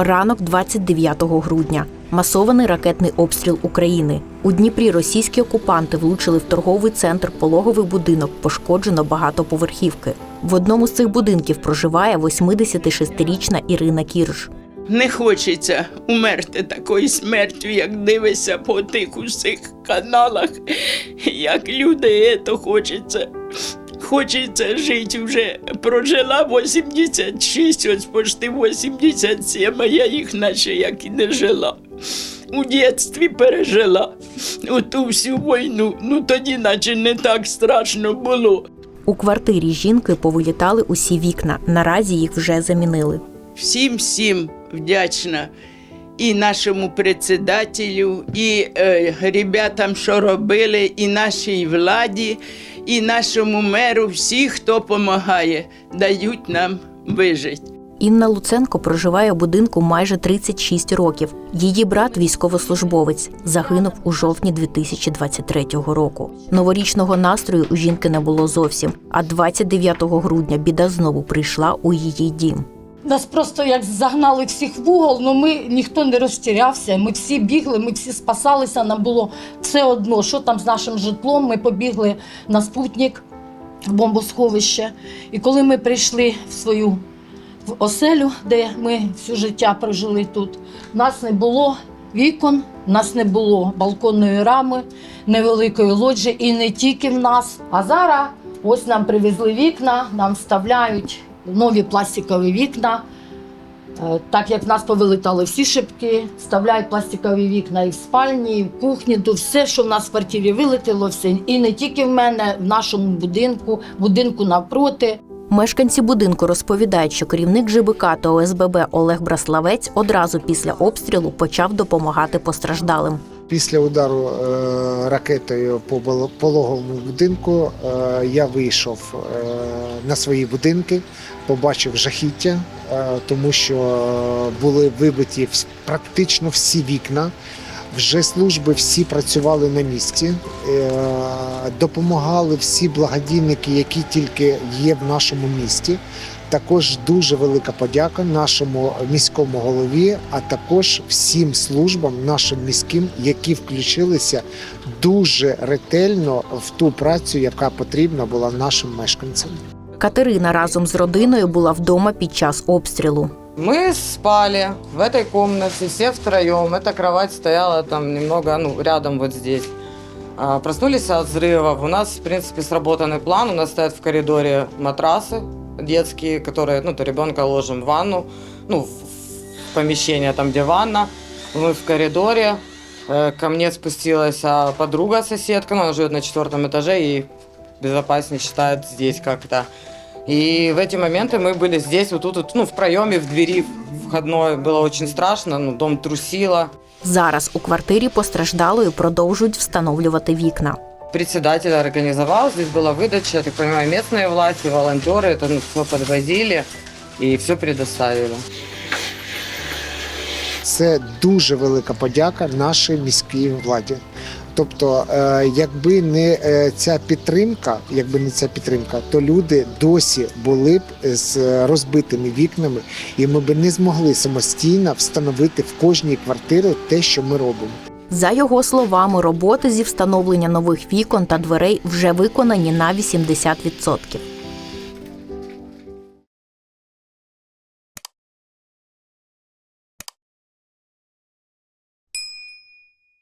Ранок 29 грудня. Масований ракетний обстріл України. У Дніпрі російські окупанти влучили в торговий центр пологовий будинок. Пошкоджено багатоповерхівки. В одному з цих будинків проживає 86-річна Ірина Кірш. Не хочеться умерти такою смертю, як дивишся по тих усіх каналах, як люди то хочеться. Хочеться жити вже. Прожила 86, ось почти 87, а я їх наче як і не жила. У дитинстві пережила оту всю війну, ну тоді наче не так страшно було. У квартирі жінки повилітали усі вікна. Наразі їх вже замінили. всім всім вдячна і нашому председателю, і е, ребятам, що робили, і нашій владі, і нашому меру, всі, хто допомагає, дають нам вижити. Інна Луценко проживає у будинку майже 36 років. Її брат військовослужбовець загинув у жовтні 2023 року. Новорічного настрою у жінки не було зовсім. А 29 грудня біда знову прийшла у її дім. Нас просто як загнали всіх в угол, але ми ніхто не розтірявся. Ми всі бігли, ми всі спасалися. Нам було все одно, що там з нашим житлом. Ми побігли на спутник в бомбосховище. І коли ми прийшли в свою в оселю, де ми все життя прожили тут, нас не було вікон, нас не було балконної рами, невеликої лоджії, і не тільки в нас. А зараз ось нам привезли вікна, нам вставляють нові пластикові вікна. Е, Так як в нас повилетали всі шибки, вставляють пластикові вікна і в спальні, і в кухні, то все, що в нас в квартирі вилетіло, все. І не тільки в мене, в нашому будинку, будинку навпроти. Мешканці будинку розповідають, що керівник ЖБК та ОСББ Олег Браславець одразу після обстрілу почав допомагати постраждалим. Після удару е, ракетою по пологовому будинку е, я вийшов е, на свої будинки, побачив жахіття, тому що були вибиті практично всі вікна. Вже служби всі працювали на місці, е, допомагали всі благодійники, які тільки є в нашому місті. Також дуже велика подяка нашому міському голові, а також всім службам нашим міським, які включилися дуже ретельно в ту працю, яка потрібна була нашим мешканцям. Катерина разом з родиною була вдома під час обстрілу. Мы спали в этой комнате все втроем. Эта кровать стояла там немного, ну, рядом вот здесь. А, Проснулись от взрывов. У нас, в принципе, сработанный план. У нас стоят в коридоре матрасы детские, которые, ну, то ребенка ложим в ванну, ну, в помещение там, где ванна. Мы в коридоре. Э, Ко мне спустилась а, подруга, соседка, ну, она живет на четвертом этаже и безопаснее считает здесь как-то. И в эти моменты мы были здесь, вот тут, вот, ну, в проеме, в двери входной. Было очень страшно, ну, дом трусило. Зараз у квартирі постраждалої продовжують встановлювати вікна. Председатель организовал, здесь была выдача, я так понимаю, местные власти, волонтеры это ну, все подвозили и все предоставили. Це дуже велика подяка нашій міській владі. Тобто, е, якби не е, ця підтримка, якби не ця підтримка, то люди досі були б з розбитими вікнами, і ми б не змогли самостійно встановити в кожній квартирі те, що ми робимо. За його словами, роботи зі встановлення нових вікон та дверей вже виконані на 80%.